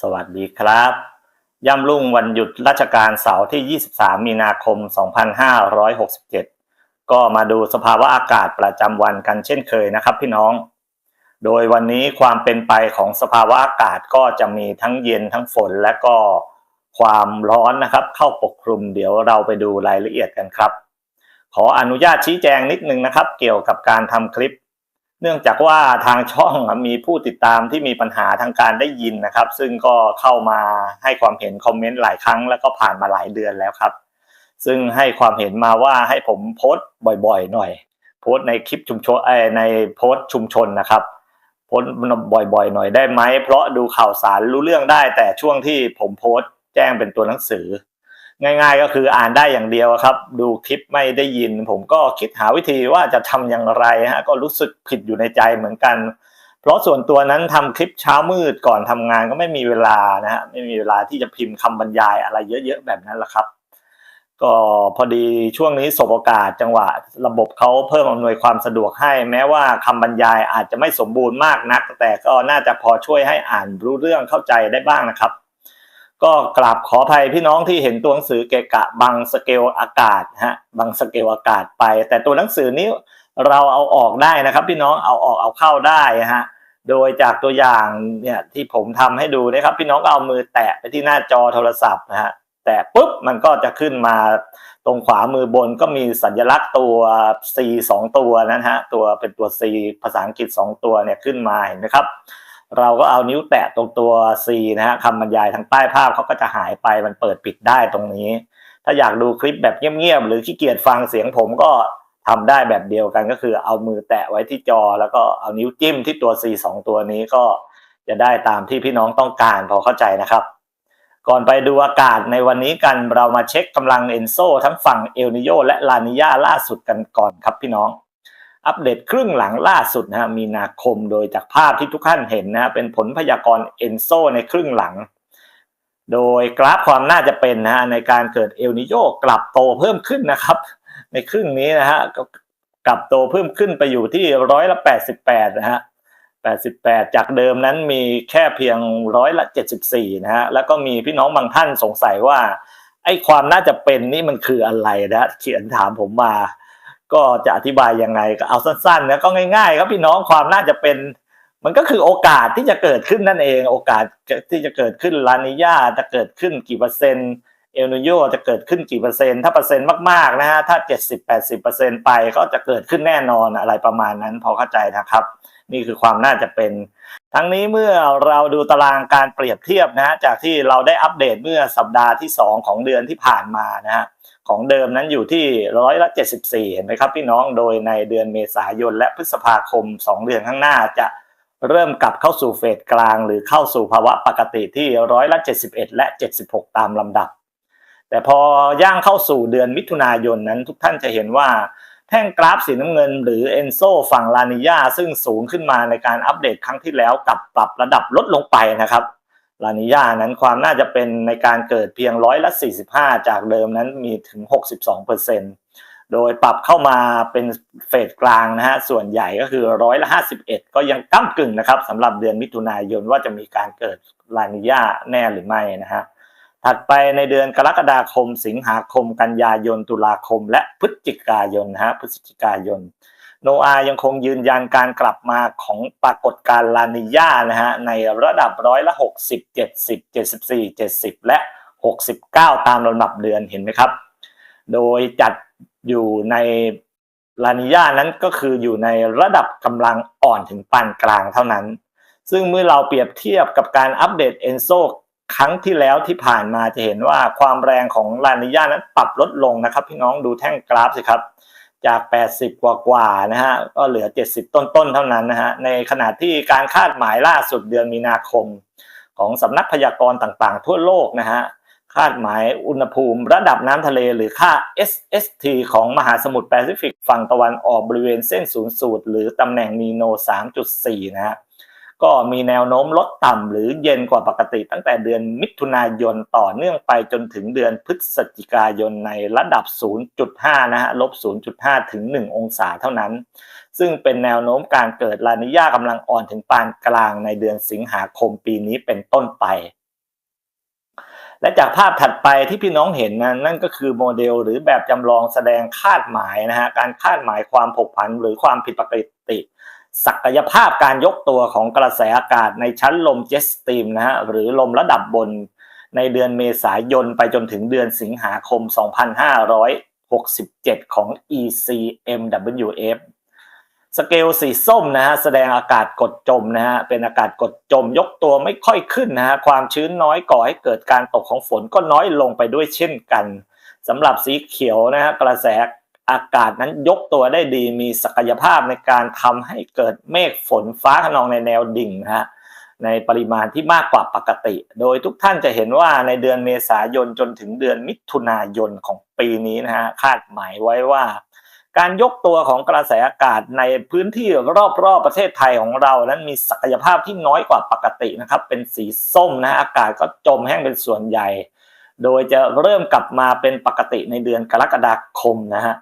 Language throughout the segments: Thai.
สวัสดีครับ ย่ำรุ่งวันหยุดราชการเสาร์ที่ 23 มีนาคม 2567 ก็มาดูสภาวะอากาศประจำวันกันเช่นเคยนะครับพี่น้อง โดยวันนี้ความเป็นไปของสภาวะอากาศก็จะมีทั้งเย็นทั้งฝนและก็ความร้อนนะครับเข้าปกคลุมเดี๋ยวเราไปดูรายละเอียดกันครับ ขออนุญาตชี้แจงนิดนึงนะครับ เกี่ยวกับการทำคลิป เนื่องจากว่าทางช่องมีผู้ติดตามที่มีปัญหาทางการได้ยินนะครับ ซึ่งก็เข้ามาให้ความเห็นคอมเมนต์หลายครั้ง แล้วก็ผ่านมาหลายเดือนแล้วครับ ซึ่งให้ความเห็นมาว่าให้ผมโพสต์บ่อยๆ หน่อย โพสต์ในคลิปชุมชนในโพสต์ชุมชนนะครับโพสต์บ่อยๆ หน่อยได้ไหมเพราะดูข่าวสารรู้เรื่องได้ แต่ช่วงที่ผมโพสต์แจ้งเป็นตัวหนังสือ ง่ายๆก็คืออ่านได้อย่างเดียวครับ ดูคลิปไม่ได้ยิน ผมก็คิดหาวิธีว่าจะทำอย่างไรฮะก็รู้สึกผิดอยู่ในใจเหมือนกัน เพราะส่วนตัวนั้นทำคลิปเช้ามืดก่อนทำงานก็ไม่มีเวลานะฮะไม่มีเวลาที่จะพิมพ์คำบรรยายอะไรเยอะๆแบบนั้นละครับ ก็พอดีช่วงนี้สบโอกาสจังหวะ ระบบเขาเพิ่มอำนวยความสะดวกให้ แม้ว่าคำบรรยายอาจจะไม่สมบูรณ์มากนัก แต่ก็น่าจะพอช่วยให้อ่านรู้เรื่องเข้าใจได้บ้างนะครับ ก็กราบขออภัยพี่น้องที่เห็นตัวหนังสือเกะกะบังสเกลอากาศฮะบังสเกลอากาศไป แต่ตัวหนังสือนี้เราเอาออกได้นะครับพี่น้องเอาออกเอาเข้าได้ฮะโดยจากตัวอย่างเนี่ยที่ผมทำให้ดูนะครับพี่น้องก็เอามือแตะไปที่หน้าจอโทรศัพท์นะฮะแตะปุ๊บมันก็จะขึ้นมาตรงขวามือบนก็มีสัญลักษณ์ตัว C สองตัวนะฮะตัวเป็นตัว C ภาษาอังกฤษสองตัวเนี่ยขึ้นมาเห็นไหมครับ เราก็เอานิ้วแตะตรงตัว C นะฮะคำบรรยายทางใต้ภาพเขาก็จะหายไปมันเปิดปิดได้ตรงนี้ ถ้าอยากดูคลิปแบบเงียบๆหรือขี้เกียจฟังเสียงผมก็ทำได้แบบเดียวกันก็คือเอามือแตะไว้ที่จอ แล้วก็เอานิ้วจิ้มที่ตัว C สองตัวนี้ก็จะได้ตามที่พี่น้องต้องการพอเข้าใจนะครับ ก่อนไปดูอากาศในวันนี้กันเรามาเช็คกำลังเอนโซทั้งฝั่งเอลนิโยและลานิยาล่าสุดกันก่อนครับพี่น้อง อัปเดตครึ่งหลังล่าสุดนะมีนาคมโดยจากภาพที่ทุกท่านเห็นนะเป็นผลพยากรณ์เอนโซในครึ่งหลัง โดยกราฟความน่าจะเป็นนะในการเกิดเอลนิโยกลับโตเพิ่มขึ้นนะครับ ในครึ่งนี้นะฮะก็กลับโตเพิ่มขึ้นไปอยู่ที่ร้อยละแปดสิบแปดนะฮะแปดสิบแปดจากเดิมนั้นมีแค่เพียงร้อยละเจ็ดสิบสี่นะฮะแล้วก็มีพี่น้องบางท่านสงสัยว่าไอ้ความน่าจะเป็นนี่มันคืออะไรนะเขียนถามผมมา ก็จะอธิบายยังไงก็เอาสั้นๆนะก็ง่ายๆครับพี่น้องความน่าจะเป็น มันก็คือโอกาสที่จะเกิดขึ้นนั่นเอง โอกาสที่จะเกิดขึ้นลานิยาจะเกิดขึ้นกี่เปอร์เซ็นต์เอลนิโยจะเกิดขึ้นกี่เปอร์เซ็นต์ถ้าเปอร์เซ็นต์มากๆนะฮะถ้าเจ็ดสิบแปดสิบเปอร์เซ็นต์ไปก็จะเกิดขึ้นแน่นอนอะไรประมาณนั้นพอเข้าใจนะครับ นี่คือความน่าจะเป็น ทั้งนี้เมื่อเราดูตารางการเปรียบเทียบนะฮะจากที่เราได้อัปเดตเมื่อสัปดาห์ที่ 2 ของเดือนที่ผ่านมานะฮะ ของเดิมนั้นอยู่ที่ร้อยละ74เห็นไหมครับพี่น้องโดยในเดือนเมษายนและพฤษภาคม 2 เดือนข้างหน้าจะเริ่มกลับเข้าสู่เฟสกลาง หรือเข้าสู่ภาวะปกติที่ร้อยละ71 และ 76 ตามลำดับ แต่พอย่างเข้าสู่เดือนมิถุนายนนั้นทุกท่านจะเห็นว่าแท่งกราฟสีน้ำเงินหรือเอนโซฝั่งลานิยาซึ่งสูงขึ้นมาในการอัปเดตครั้งที่แล้วกลับปรับระดับลดลงไปนะครับ ลานิยานั้นความน่าจะเป็นในการเกิดเพียงร้อยละ 45 จากเดิมนั้นมีถึง 62%โดยปรับเข้ามาเป็นเฟสกลางนะฮะส่วนใหญ่ก็คือร้อยละ 51 ก็ยังก้ากึ่งนะครับสำหรับเดือนมิถุนายนว่าจะมีการเกิดลานิยาแน่หรือไม่นะฮะถัดไปในเดือนกรกฎาคม สิงหาคม กันยายน ตุลาคม และพฤศจิกายนนะฮะพฤศจิกายน โนอายังคงยืนยันการกลับมาของปรากฏการณ์ลานิญานะฮะในระดับร้อยละ 60 70 74 70 และ 69 ตามลำดับเดือนเห็นไหมครับ โดยจัดอยู่ในลานิญานั้นก็คืออยู่ในระดับกำลังอ่อนถึงปานกลางเท่านั้น ซึ่งเมื่อเราเปรียบเทียบกับการอัปเดตเอนโซครั้งที่แล้วที่ผ่านมาจะเห็นว่าความแรงของลานิญานั้นปรับลดลงนะครับ พี่น้องดูแท่งกราฟสิครับ จาก 80 กว่ากว่านะฮะก็เหลือ 70 ต้นๆเท่านั้นนะฮะในขณะที่การคาดหมายล่าสุดเดือนมีนาคม ของสำนักพยากรณ์ต่างๆ ทั่วโลกนะฮะคาดหมายอุณหภูมิระดับน้ำทะเลหรือค่า SST ของมหาสมุทรแปซิฟิกฝั่งตะวันออกบริเวณเส้นศูนย์สูตร หรือตำแหน่งนีโน 3.4 นะฮะ ก็มีแนวโน้มลดต่ำหรือเย็นกว่าปกติตั้งแต่เดือนมิถุนายนต่อเนื่องไปจนถึงเดือนพฤศจิกายนในระดับ 0.5 นะฮะลบ 0.5 ถึง 1 องศาเท่านั้น ซึ่งเป็นแนวโน้มการเกิดลานิญากำลังอ่อนถึงปานกลางในเดือนสิงหาคมปีนี้เป็นต้นไปและจากภาพถัดไปที่พี่น้องเห็นนะนั่นก็คือโมเดลหรือแบบจำลองแสดงคาดหมายนะฮะการคาดหมายความผกผันหรือความผิดปกติ ศักยภาพการยกตัวของกระแสอากาศในชั้นลมเจ็ตสตรีมนะฮะหรือลมระดับบนในเดือนเมษายนไปจนถึงเดือนสิงหาคม 2567 ของ ECMWF สเกลสีส้มนะฮะแสดงอากาศกดจมนะฮะเป็นอากาศกดจมยกตัวไม่ค่อยขึ้นนะฮะความชื้นน้อยก่อให้เกิดการตกของฝนก็น้อยลงไปด้วยเช่นกันสำหรับสีเขียวนะฮะกระแส อากาศนั้นยกตัวได้ดีมีศักยภาพในการทำให้เกิดเมฆฝนฟ้าขนองในแนวดิ่งนะฮะในปริมาณที่มากกว่าปกติ โดยทุกท่านจะเห็นว่าในเดือนเมษายนจนถึงเดือนมิถุนายนของปีนี้นะฮะคาดหมายไว้ว่า การยกตัวของกระแสอากาศในพื้นที่รอบๆประเทศไทยของเรานั้นมีศักยภาพที่น้อยกว่าปกตินะครับ เป็นสีส้มนะอากาศก็จมแห้งเป็นส่วนใหญ่ โดยจะเริ่มกลับมาเป็นปกติในเดือนกรกฎาคมนะฮะ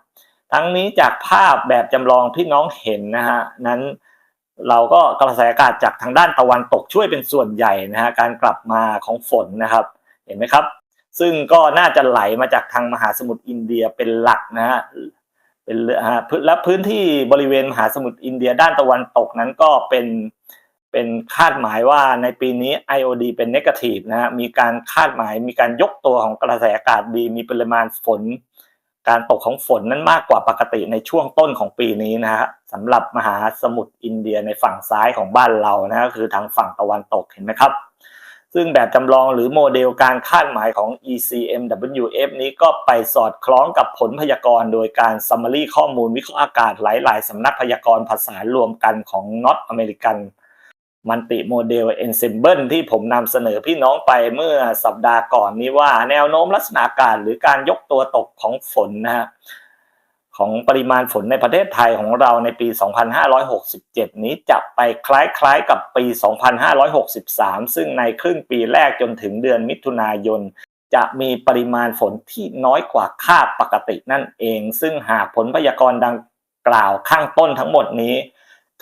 ทั้งนี้จากภาพแบบจำลองพี่น้องเห็นนะฮะนั้นเราก็กระแสอากาศจากทางด้านตะวันตกช่วยเป็นส่วนใหญ่นะฮะการกลับมาของฝนนะครับ เห็นไหมครับ ซึ่งก็น่าจะไหลมาจากทางมหาสมุทรอินเดียเป็นหลักนะฮะเป็นและพื้นที่บริเวณมหาสมุทรอินเดียด้านตะวันตกนั้นก็เป็น เป็นคาดหมายว่าในปีนี้ IOD เป็นเนกาทีฟนะฮะมีการคาดหมายมีการยกตัวของกระแสอากาศดี มีปริมาณฝน การตกของฝนนั้นมากกว่าปกติในช่วงต้นของปีนี้นะฮะสำหรับมหาสมุทรอินเดียในฝั่งซ้ายของบ้านเรานะก็คือทางฝั่งตะวันตกเห็นไหมครับ ซึ่งแบบจำลองหรือโมเดลการคาดหมายของ ECMWF นี้ก็ไปสอดคล้องกับผลพยากรณ์โดยการ summary ข้อมูลวิเคราะห์อากาศหลาย ๆสำนักพยากรณ์ภาษารวมกันของ North American มันติโมเดล Ensemble ที่ผมนำเสนอพี่น้องไปเมื่อสัปดาห์ก่อนนี้ว่าแนวโน้มลักษณะกาศหรือการยกตัวตกของฝนนะฮะของปริมาณฝนในประเทศไทยของเราในปี 2567 นี้จะไปคล้ายๆกับปี 2563 ซึ่งในครึ่งปีแรกจนถึงเดือนมิถุนายน จะมีปริมาณฝนที่น้อยกว่าค่าปกตินั่นเอง ซึ่งหากผลพยากรณ์ดังกล่าวข้างต้นทั้งหมดนี้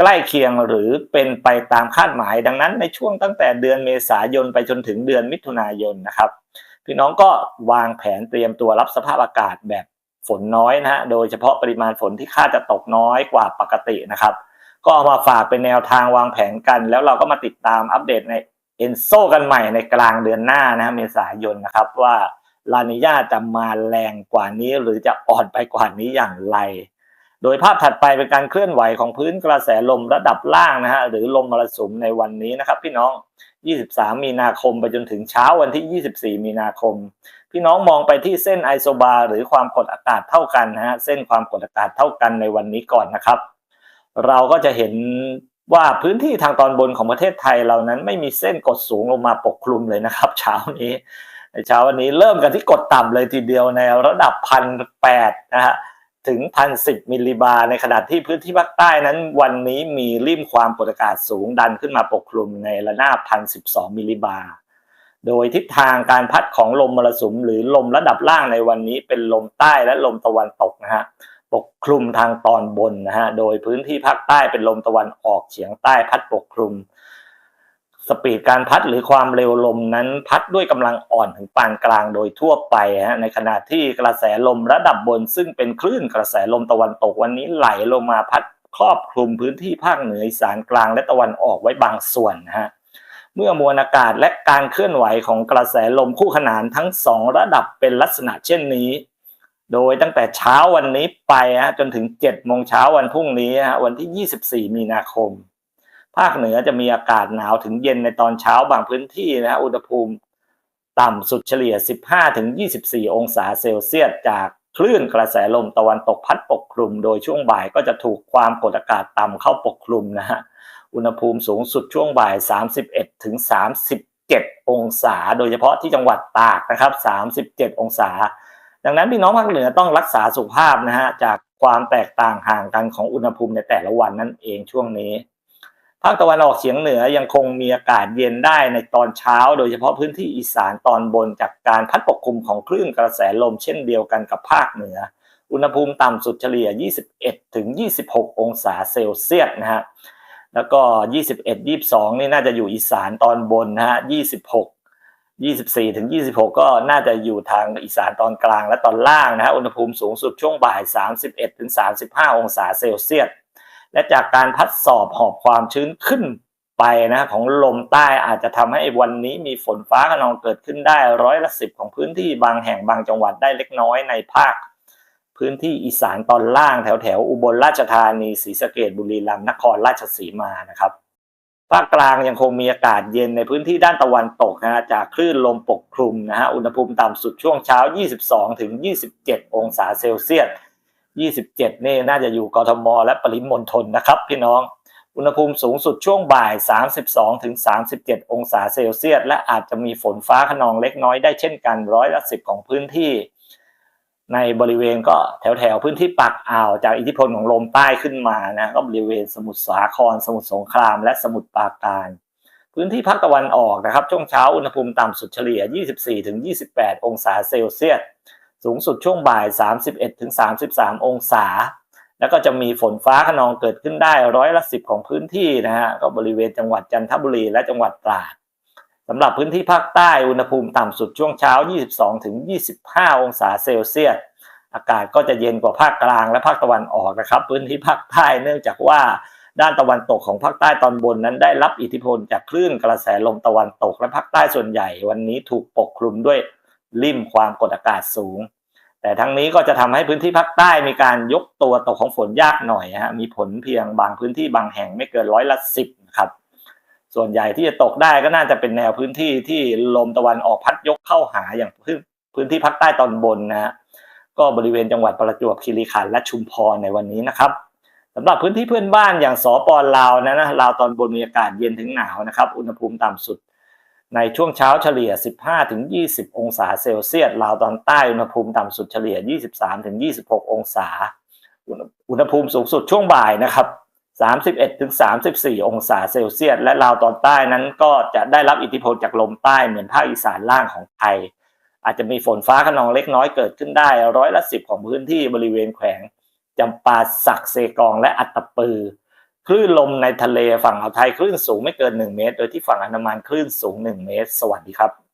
ใกล้เคียงหรือเป็นไปตามคาดหมาย ดังนั้นในช่วงตั้งแต่เดือนเมษายนไปจนถึงเดือนมิถุนายนนะครับพี่น้องก็วางแผนเตรียมตัวรับสภาพอากาศแบบฝนน้อยนะฮะโดยเฉพาะปริมาณฝนที่คาดจะตกน้อยกว่าปกตินะครับ ก็เอามาฝากเป็นแนวทางวางแผนกัน แล้วเราก็มาติดตามอัปเดตในเอนโซกันใหม่ในกลางเดือนหน้านะฮะเมษายนนะครับว่าลานิญาจะมาแรงกว่านี้หรือจะอ่อนไปกว่านี้อย่างไร โดยภาพถัดไปเป็นการเคลื่อนไหวของพื้นกระแสลมระดับล่างนะฮะหรือลมมรสุมในวันนี้นะครับ พี่น้อง 23 มีนาคมไปจนถึงเช้าวันที่ 24 มีนาคม พี่น้องมองไปที่เส้นไอโซบาหรือความกดอากาศเท่ากันนะฮะเส้นความกดอากาศเท่ากันในวันนี้ก่อนนะครับ เราก็จะเห็นว่าพื้นที่ทางตอนบนของประเทศไทยเรานั้นไม่มีเส้นกดสูงลงมาปกคลุมเลยนะครับเช้านี้ในเช้าวันนี้เริ่มกันที่กดต่ำเลยทีเดียวในระดับพันแปดนะฮะ ถึงพันสิบมิลลิบาร์ในขณะที่พื้นที่ภาคใต้นั้น วันนี้มีริมความกดอากาศสูงดันขึ้นมาปกคลุมในระนาบพันสิบสองมิลลิบาร์โดยทิศทางการพัดของลมมรสุมหรือลมระดับล่างในวันนี้เป็นลมใต้และลมตะวันตกนะฮะปกคลุมทางตอนบนนะฮะโดยพื้นที่ภาคใต้เป็นลมตะวันออกเฉียงใต้พัดปกคลุม สปีดการพัดหรือความเร็วลมนั้นพัดด้วยกำลังอ่อนถึงปานกลางโดยทั่วไปฮะในขณะที่กระแสลมระดับบนซึ่งเป็นคลื่นกระแสลมตะวันตกวันนี้ไหลลงมาพัดครอบคลุมพื้นที่ภาคเหนืออีสานกลางและตะวันออกไว้บางส่วนนะฮะเมื่อมวลอากาศและการเคลื่อนไหวของกระแสลมคู่ขนานทั้งสองระดับเป็นลักษณะเช่นนี้ โดยตั้งแต่เช้าวันนี้ไปฮะจนถึง7โมงเช้าวันพรุ่งนี้ฮะวันที่ 24 มีนาคม ภาคเหนือจะมีอากาศหนาวถึงเย็นในตอนเช้าบางพื้นที่นะอุณหภูมิต่ำสุดเฉลี่ย 15-24 องศาเซลเซียสจากคลื่นกระแสลมตะวันตกพัดปกคลุม โดยช่วงบ่ายก็จะถูกความกดอากาศต่ำเข้าปกคลุมนะฮะอุณหภูมิสูงสุดช่วงบ่าย 31ถึง37 องศา โดยเฉพาะที่จังหวัดตากนะครับ 37 องศา ดังนั้นพี่น้องภาคเหนือต้องรักษาสุขภาพนะฮะจากความแตกต่างห่างกันของอุณหภูมิในแต่ละวันนั่นเองช่วงนี้ ภาคตะวันออกเฉียงเหนือยังคงมีอากาศเย็นได้ในตอนเช้า โดยเฉพาะพื้นที่อีสานตอนบนจากการพัดปกคลุมของคลื่นกระแสลมเช่นเดียวกันกับภาคเหนือ อุณหภูมิต่ำสุดเฉลี่ย 21ถึง26 องศาเซลเซียสนะฮะแล้วก็ 21 22 นี่น่าจะอยู่อีสานตอนบนนะฮะ26 24ถึง26 ก็น่าจะอยู่ทางอีสานตอนกลางและตอนล่างนะฮะอุณหภูมิสูงสุดช่วงบ่าย 31ถึง35 องศาเซลเซียส และจากการพัดสอบหอบความชื้นขึ้นไปนะของลมใต้อาจจะทำให้วันนี้มีฝนฟ้าขนองเกิดขึ้นได้ร้อยละสิบของพื้นที่บางแห่งบางจังหวัดได้เล็กน้อยในภาค พื้นที่อีสานตอนล่างแถวแถวอุบลราชธานีศรีสะเกดบุรีรัมย์นครราชสีมานะครับภาคกลางยังคงมีอากาศเย็นในพื้นที่ด้านตะวันตกนะฮะจากคลื่นลมปกคลุมนะฮะอุณหภูมิต่ำสุดช่วงเช้า 22 ถึง 27 องศาเซลเซียส 27 นี่น่าจะอยู่กทม และปริมณฑลนะครับ พี่น้อง อุณหภูมิสูงสุดช่วงบ่าย 32ถึง37 องศาเซลเซียส และอาจจะมีฝนฟ้าขนองเล็กน้อยได้เช่นกันร้อยละสิบของพื้นที่ ในบริเวณก็แถวแถวๆพื้นที่ปากอ่าวจากอิทธิพลของลมใต้ขึ้นมานะก็บริเวณสมุทรสาคร สมุทรสงคราม และสมุทรปราการพื้นที่ภาคตะวันออกนะครับช่วงเช้าอุณหภูมิต่ำสุดเฉลี่ย 24-28 องศาเซลเซียส สูงสุดช่วงบ่าย 31-33 องศา แล้วก็จะมีฝนฟ้าขนองเกิดขึ้นได้ร้อยละสิบของพื้นที่นะฮะก็บริเวณจังหวัดจันทบุรีและจังหวัดตราดสำหรับพื้นที่ภาคใต้อุณหภูมิต่ำสุดช่วงเช้า 22-25 องศาเซลเซียสอากาศก็จะเย็นกว่าภาคกลางและภาคตะวันออกนะครับ พื้นที่ภาคใต้เนื่องจากว่าด้านตะวันตกของภาคใต้ตอนบนนั้นได้รับอิทธิพลจากคลื่นกระแสลมตะวันตกและภาคใต้ส่วนใหญ่ วันนี้ถูกปกคลุมด้วย ลิ่มความกดอากาศสูง แต่ทั้งนี้ก็จะทำให้พื้นที่ภาคใต้มีการยกตัวตกของฝนยากหน่อยฮะมีผลเพียงบางพื้นที่บางแห่งไม่เกินร้อยละสิบนะครับส่วนใหญ่ที่จะตกได้ก็น่าจะเป็นแนวพื้นที่ที่ลมตะวันออกพัดยกเข้าหาอย่างพื้นพื้นที่ภาคใต้ตอนบนนะฮะก็บริเวณจังหวัดประจวบคีรีขันธ์และชุมพรในวันนี้นะครับสำหรับพื้นที่เพื่อนบ้านอย่างสปลาวนะนะลาวตอนบนมีอากาศเย็นถึงหนาวนะครับ อุณหภูมิต่ำสุด ในช่วงเช้าเฉลี่ย 15-20 องศาเซลเซียส ลาวตอนใต้อุณหภูมิต่ำสุดเฉลี่ย 23-26 องศา อุณหภูมิสูงสุดช่วงบ่ายนะครับ 31-34 องศาเซลเซียส และลาวตอนใต้นั้นก็จะได้รับอิทธิพลจากลมใต้เหมือนภาคอีสานล่างของไทย อาจจะมีฝนฟ้าขนองเล็กน้อยเกิดขึ้นได้ร้อยละสิบของพื้นที่บริเวณแขวงจำปาสักเซกองและอัตตปือ คลื่นลมในทะเลฝั่งอ่าวไทยคลื่นสูงไม่เกิน 1 เมตร โดยที่ฝั่งอันดามันคลื่นสูง 1 เมตร สวัสดีครับ